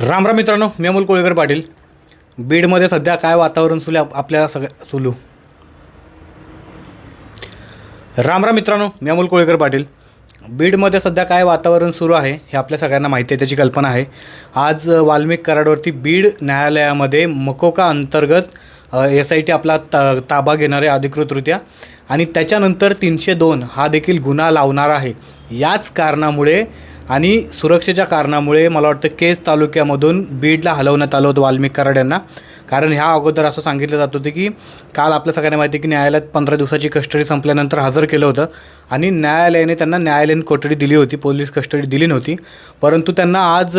राम राम मित्रांनो मी अमोल कोळेकर पाटील. बीडमध्ये सध्या काय वातावरण सुरू आपल्या सगळ्या सुलू? राम राम मित्रांनो मी अमोल कोळेकर पाटील. बीडमध्ये सध्या काय वातावरण सुरू आहे हे आपल्या सगळ्यांना माहिती आहे त्याची कल्पना आहे. आज वाल्मिक कराडवरती बीड न्यायालयामध्ये मकोका अंतर्गत एस आय टी आपला ता ताबा घेणारे अधिकृतरित्या आणि त्याच्यानंतर तीनशे दोन हा देखील गुन्हा लावणार आहे. याच कारणामुळे आणि सुरक्षेच्या कारणामुळे मला वाटतं केज तालुक्यामधून बीडला हलवण्यात आलं होतं वाल्मिक कराड यांना कारण ह्या अगोदर असं सांगितलं जात होतं की काल आपल्या सगळ्यांना माहिती आहे की न्यायालयात पंधरा दिवसाची कस्टडी संपल्यानंतर हजर केलं होतं. आणि न्यायालयाने त्यांना न्यायालयीन कोठडी दिली होती पोलीस कस्टडी दिली नव्हती. परंतु त्यांना आज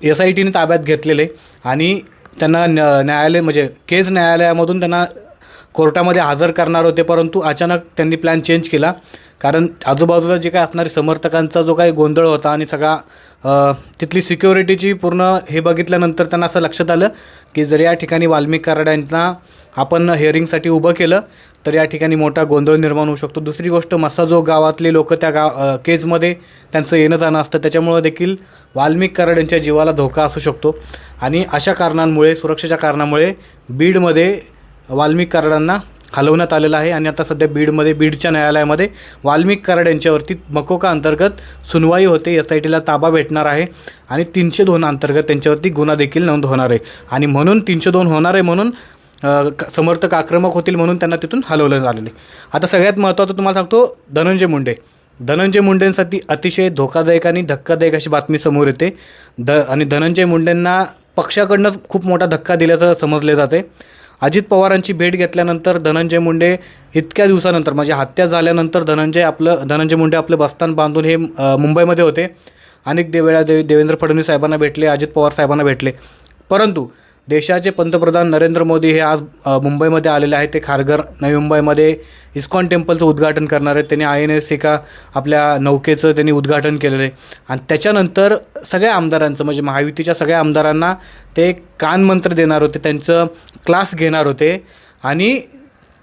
एस आय टीने ताब्यात घेतलेले. आणि त्यांना न्या न्यायालय म्हणजे केज न्यायालयामधून त्यांना कोर्टामध्ये हजर करणार होते परंतु अचानक त्यांनी प्लॅन चेंज केला. कारण आजूबाजूला जे काय असणारे समर्थकांचा जो काही गोंधळ होता आणि सगळा तिथली सिक्युरिटीची पूर्ण हे बघितल्यानंतर त्यांना असं लक्षात आलं की जर या ठिकाणी वाल्मिक कराड्यांना आपण हेअरिंगसाठी उभं केलं तर या ठिकाणी मोठा गोंधळ निर्माण होऊ शकतो. दुसरी गोष्ट मसाजो गावातले लोक त्या गाव केजमध्ये त्यांचं येणं जाणं असतं. त्याच्यामुळं देखील वाल्मिक कराड्यांच्या जीवाला धोका असू शकतो. आणि अशा कारणांमुळे सुरक्षेच्या कारणामुळे बीडमध्ये वाल्मिक कराडांना हलवण्यात आलेलं आहे आणि आता सध्या बीडमध्ये बीडच्या न्यायालयामध्ये वाल्मिक कराड यांच्यावरती मकोका अंतर्गत सुनवाई होते एस आय टीला ताबा भेटणार आहे आणि तीनशे दोन अंतर्गत त्यांच्यावरती गुन्हा देखील नोंद होणार आहे. आणि म्हणून तीनशे दोन होणार आहे म्हणून क- समर्थक आक्रमक होतील म्हणून त्यांना तिथून हलवलं झालेलं आहे. आता सगळ्यात महत्त्वाचं तुम्हाला सांगतो धनंजय मुंडे. धनंजय मुंडेंसाठी अतिशय धोकादायक आणि धक्कादायक अशी बातमी समोर येते. द आणि धनंजय मुंडेंना पक्षाकडनंच खूप मोठा धक्का दिल्याचं समजले जाते अजित पवारांची भेट घेतल्यानंतर धनंजय मुंडे इतक्या दिवसानंतर म्हणजे हत्या झाल्यानंतर धनंजय आपलं धनंजय मुंडे आपलं बस्तान बांधून हे मुंबईमध्ये होते. अनेक दे वेळा देवेंद्र फडणवीस साहेबांना भेटले अजित पवार साहेबांना भेटले. परंतु देशाचे पंतप्रधान नरेंद्र मोदी हे आज मुंबईमध्ये आलेले आहेत. ते खारघर नवी मुंबईमध्ये इस्कॉन टेम्पलचं उद्घाटन करणार आहेत. त्यांनी आय एन एस एका आपल्या नौकेचं त्यांनी उद्घाटन केलेलं आहे. आणि त्याच्यानंतर सगळ्या आमदारांचं म्हणजे महायुतीच्या सगळ्या आमदारांना ते कानमंत्र देणार होते त्यांचं क्लास घेणार होते. आणि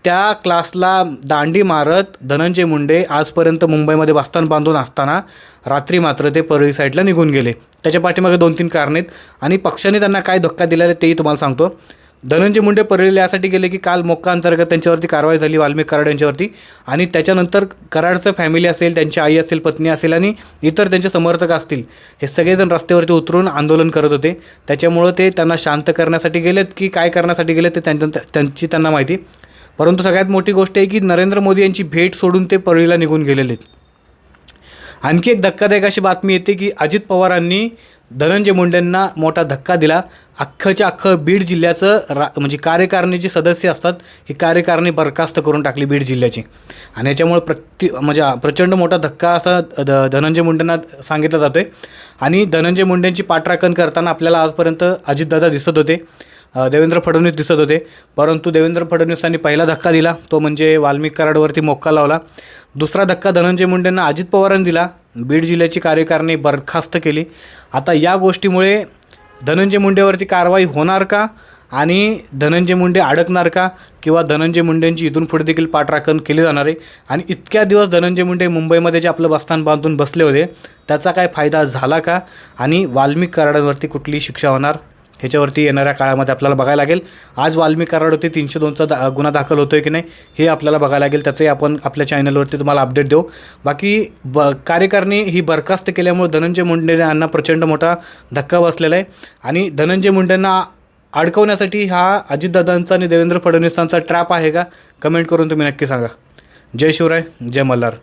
त्या क्लासला दांडी मारत धनंजय मुंडे आजपर्यंत मुंबईमध्ये बस्तान बांधून असताना रात्री मात्र ते परळी साईडला निघून गेले. त्याच्या पाठीमागे दोन तीन कारणं आहेत. आणि पक्षाने त्यांना काय धक्का दिलेला आहे तेही तुम्हाला सांगतो. धनंजय मुंडे परळीला यासाठी गेले की काल मोक्का अंतर्गत त्यांच्यावरती कारवाई झाली वाल्मिक कराड यांच्यावरती. आणि त्याच्यानंतर कराडचं फॅमिली असेल त्यांची आई असेल पत्नी असेल आणि इतर त्यांचे समर्थक असतील हे सगळेजण रस्त्यावरती उतरून आंदोलन करत होते. त्याच्यामुळं ते त्यांना शांत करण्यासाठी गेलेत की काय करण्यासाठी गेलेत ते त्यांच्या त्यांची त्यांना माहिती. परंतु सगळ्यात मोठी गोष्ट आहे की नरेंद्र मोदी यांची भेट सोडून ते परळीला निघून गेलेले आहेत. आणखी एक धक्कादायक अशी बातमी येते की अजित पवारांनी धनंजय मुंडेंना मोठा धक्का दिला. अख्खच्या अख्खं बीड जिल्ह्याचं रा म्हणजे कार्यकारिणीचे सदस्य असतात ही कार्यकारिणी बरखास्त करून टाकली बीड जिल्ह्याची. आणि याच्यामुळे प्रति म्हणजे प्रचंड मोठा धक्का असा द धनंजय मुंडेंना सांगितला जातो आहे आणि धनंजय मुंडेंची पाठराखण करताना आपल्याला आजपर्यंत अजितदादा दिसत होते. देवेंद्र फडणवीस दिसत होते. परंतु देवेंद्र फडणवीसांनी पहिला धक्का दिला. तो म्हणजे वाल्मिक कराडवरती मोक्का लावला. दुसरा धक्का धनंजय मुंडेंना अजित पवारांनी दिला. बीड जिल्ह्याची कार्यकारिणी बरखास्त केली. आता या गोष्टीमुळे धनंजय मुंडेवरती कारवाई होणार का? आणि धनंजय मुंडे अडकणार का? किंवा धनंजय मुंडेंची इथून पुढे देखील पाठराखण केली जाणार आहे. आणि इतक्या दिवस धनंजय मुंडे मुंबईमध्ये जे आपलं बस्तान बांधून बसले होते त्याचा काय फायदा झाला का? आणि वाल्मिक कराडांवरती कुठली शिक्षा होणार? ह्याच्यावरती येणाऱ्या काळामध्ये आपल्याला बघायला लागेल. आज वाल्मिक कराडवरती तीनशे दोनचा दा गुन्हा दाखल होतो आहे की नाही हे आपल्याला बघायला लागेल. त्याचंही आपण आपल्या चॅनलवरती तुम्हाला अपडेट देऊ. बाकी ब कार्यकारणी ही बरखास्त केल्यामुळे धनंजय मुंडे यांना प्रचंड मोठा धक्का बसलेला आहे. आणि धनंजय मुंडेंना अडकवण्यासाठी हा अजितदादांचा आणि देवेंद्र फडणवीसांचा ट्रॅप आहे का? कमेंट करून तुम्ही नक्की सांगा. जय शिवराय जय मल्हार.